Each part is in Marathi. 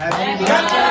या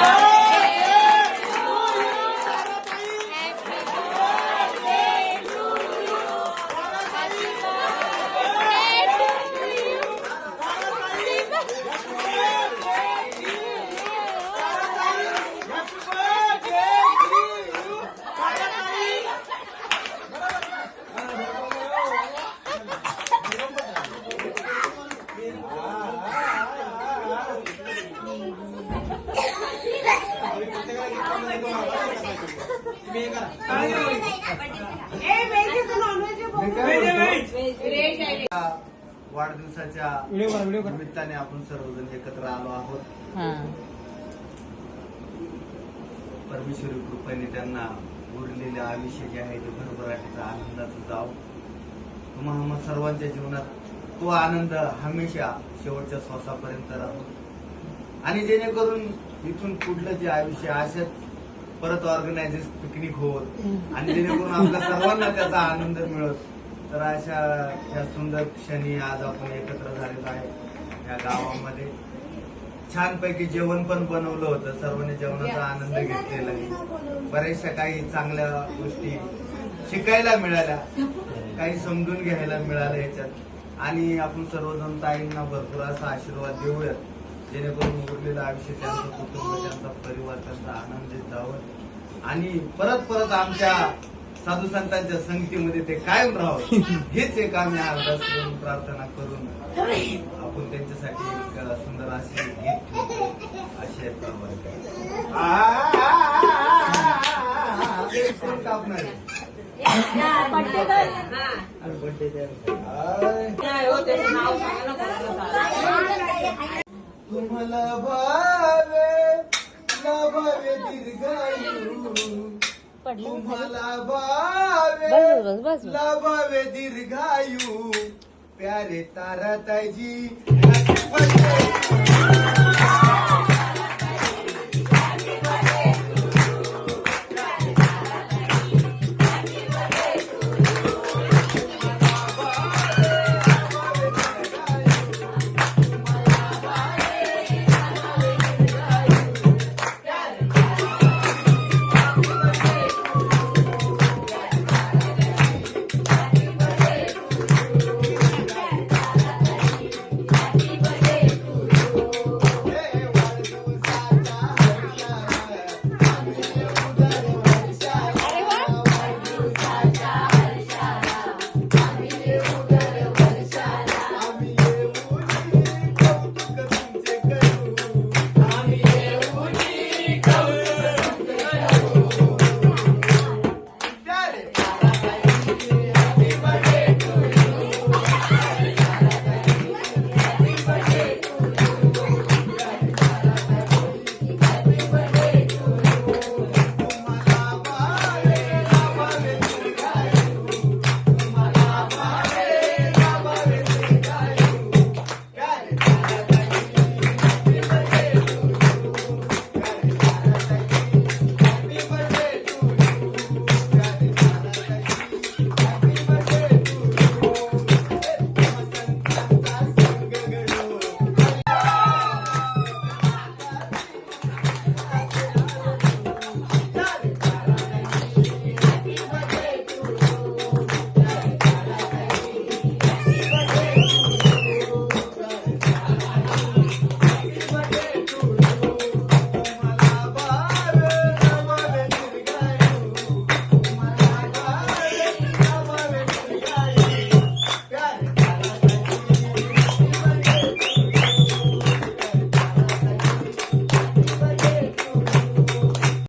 वाढदिवसाच्या निमित्ताने आपण सर्वजण एकत्र आलो आहोत. परमेश्वरी कृपेने त्यांना उरलेले आयुष्य जे आहे ते भरभराटीचा आनंदाचं जाव. तुम्हा आम्हा सर्वांच्या जीवनात तो आनंद हमेशा शेवटच्या श्वासापर्यंत राहू. आणि जेणेकरून इथून पुढलं जे आयुष्य असेच परत ऑर्गनायझेस पिकनिक होत. आणि जेणेकरून आपल्या सर्वांना त्याचा आनंद मिळत. तर अशा या सुंदर क्षणी आज आपण एकत्र झालेलो आहे या गावामध्ये. छानपैकी जेवण पण बनवलं होतं. सर्वांनी जेवणाचा आनंद घेतलेला आहे. बऱ्याचशा काही चांगल्या गोष्टी शिकायला मिळाल्या. काही समजून घ्यायला मिळालं याच्यात आणि आपण सर्वजण ताईंना भरपूर असा आशीर्वाद देऊयात. जेणेकरून उरलेलं आयुष्य त्यांचं कुटुंब त्यांचा परिवार त्यांचा आनंदित जावं. आणि परत परत आमच्या साधू संतांच्या संगतीमध्ये ते कायम राहावं. हेच एक आम्ही अरदास करून प्रार्थना करून आपण त्यांच्यासाठी एक सुंदर असे गीत. कोण कापणार आहे? तुम्हाला भावे लाभावे दीर्घायू. तुम्हाला भावे लाभावे दीर्घायू. प्यारे birthday.